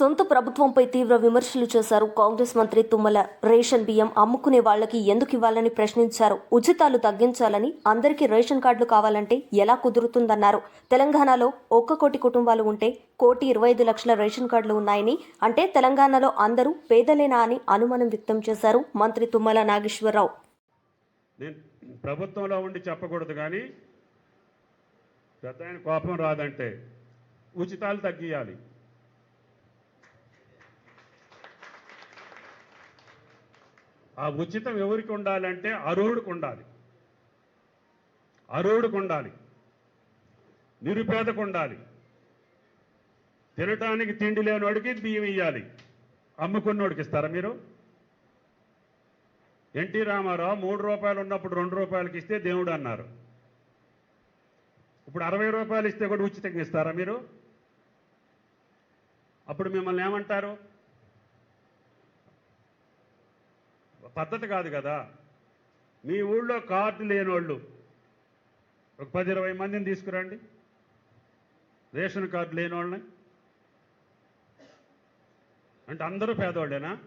సొంత ప్రభుత్వంపై తీవ్ర విమర్శలు చేశారు కాంగ్రెస్ మంత్రి తుమ్మల. రేషన్ బియ్యం అమ్ముకునే వాళ్ళకి ఎందుకు ఇవ్వాలని ప్రశ్నించారు. ఉచితాలు తగ్గించాలని అందరికీ రేషన్ కార్డులు కావాలంటే ఎలా కుదురుతుందన్నారు. తెలంగాణలో ఒక్క కోటి కుటుంబాలు ఉంటే కోటి ఇరవై ఐదు లక్షల రేషన్ కార్డులు ఉన్నాయని అంటే తెలంగాణలో అందరూ పేదలేనా అని అనుమానం వ్యక్తం చేశారు మంత్రి తుమ్మల నాగేశ్వరరావు. ప్రభుత్వంలో ఉండి చెప్పకూడదు కానీ కోపం రాదంటే ఉచితాలు తగ్గియాలి. ఆ ఉచితం ఎవరికి ఉండాలంటే అర్హుడికి ఉండాలి. అర్హుడికి ఉండాలి. నిరుపేదకు ఉండాలి. తినటానికి తిండి లేనివాడికి బియ్యం ఇవ్వాలి అమ్ముకున్నోడికి ఇస్తారా మీరు? ఎన్టీ రామారావు మూడు రూపాయలు ఉన్నప్పుడు రెండు రూపాయలకి ఇస్తే దేవుడు అన్నారు. ఇప్పుడు అరవై రూపాయలు ఇస్తే కూడా ఉచితంగా ఇస్తారా మీరు? అప్పుడు మిమ్మల్ని ఏమంటారు? పద్ధతి కాదు కదా. మీ ఊళ్ళో కార్డు లేని వాళ్ళు ఒక పది ఇరవై మందిని తీసుకురండి. రేషన్ కార్డు లేని వాళ్ళని అంటే అందరూ పేదవాళ్ళేనా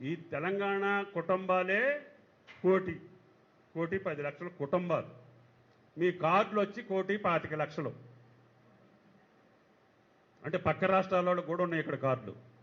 ఈ తెలంగాణ కుటుంబాలే కోటి కోటి పది లక్షల కుటుంబాలు. మీ కార్డులు వచ్చి కోటి పాతిక లక్షలు. అంటే పక్క రాష్ట్రాల వాళ్ళు కూడా ఉన్నాయి ఇక్కడ కార్డులు.